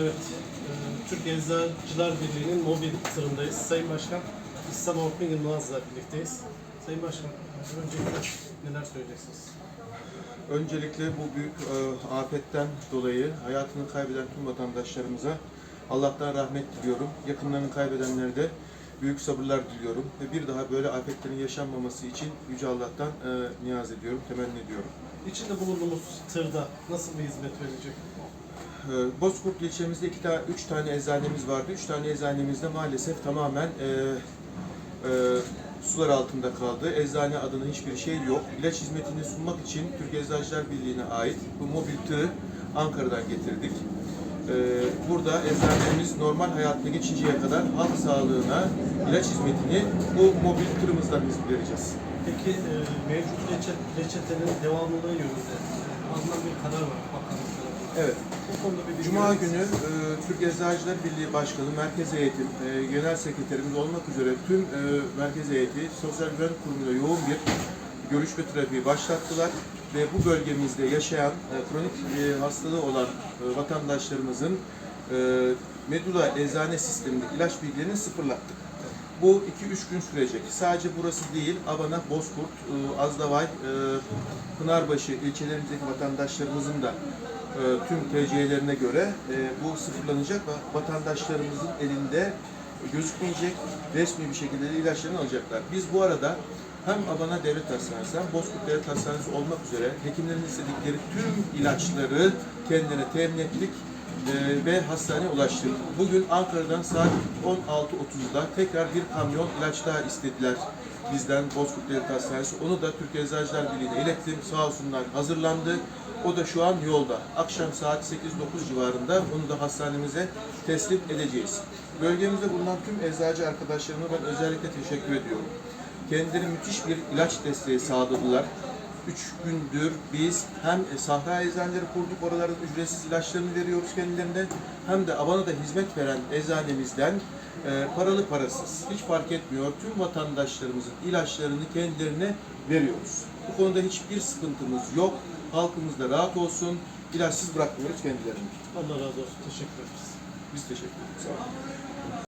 Evet, e, Türk Eczacılar Birliği'nin mobil tırındayız. Sayın Başkan, İhsan Orkun Yılmaz'la birlikteyiz. Sayın Başkan, öncelikle neler söyleyeceksiniz? Öncelikle bu büyük e, afetten dolayı hayatını kaybeden tüm vatandaşlarımıza Allah'tan rahmet diliyorum. Yakınlarını kaybedenlere de büyük sabırlar diliyorum. Ve bir daha böyle afetlerin yaşanmaması için Yüce Allah'tan e, niyaz ediyorum, temenni ediyorum. İçinde bulunduğumuz tırda nasıl bir hizmet verecek? E, Bozkurt ilçemizde iki tane, üç tane eczanemiz vardı. Üç tane eczanemizde maalesef tamamen e, e, sular altında kaldı. Eczane adına hiçbir şey yok. İlaç hizmetini sunmak için Türk Eczacılar Birliği'ne ait bu mobil tırı Ankara'dan getirdik. E, burada eczanelerimiz normal hayatına geçinceye kadar halk sağlığına ilaç hizmetini bu mobil tırımızdan vereceğiz. Peki e, mevcut reçet, reçetenin devamlılığı yönünde alınan bir karar var bakanlık tarafından. Evet. Bu konuda bir Cuma günü e, Türk Eczacılar Birliği Başkanı, Merkez Heyetim, e, Genel Sekreterimiz olmak üzere tüm e, Merkez Heyeti Sosyal Güvenlik Kurumu'yla yoğun bir görüşme trafiği başlattılar ve bu bölgemizde yaşayan e, kronik e, hastalığı olan e, vatandaşlarımızın e, Medula eczane sistemindeki ilaç bilgilerini sıfırlattık. Bu 2-3 gün sürecek. Sadece burası değil, Abana, Bozkurt, e, Azdavay, e, Pınarbaşı ilçelerimizdeki vatandaşlarımızın da e, tüm TC'lerine göre bu sıfırlanacak ve vatandaşlarımızın elinde gözükmeyecek, resmi bir şekilde de ilaçlarını alacaklar. Biz bu arada hem Abana Devlet Hastanesi hem Bozkurt Devlet Hastanesi olmak üzere hekimlerin istedikleri tüm ilaçları kendine temin ettik ve hastaneye ulaştık. Bugün Ankara'dan saat 16.30'da tekrar bir kamyon ilaç daha istediler bizden Bozkurt Devlet Hastanesi. Onu da Türk Eczacılar Birliği'ne ilettim. Sağ olsunlar hazırlandı. O da şu an yolda. Akşam saat 8-9 civarında onu da hastanemize teslim edeceğiz. Bölgemizde bulunan tüm eczacı arkadaşlarıma ben özellikle teşekkür ediyorum. Kendileri müthiş bir ilaç desteği sağladılar. Üç gündür biz hem sahra eczaneleri kurduk, oralarda ücretsiz ilaçlarını veriyoruz kendilerine, hem de Abana'da hizmet veren eczanemizden e, paralı parasız, hiç fark etmiyor, tüm vatandaşlarımızın ilaçlarını kendilerine veriyoruz. Bu konuda hiçbir sıkıntımız yok. Halkımız da rahat olsun. İlaçsız bırakmıyoruz kendilerini. Allah razı olsun. Teşekkür ederiz. Biz teşekkür ederiz. Sağ olun.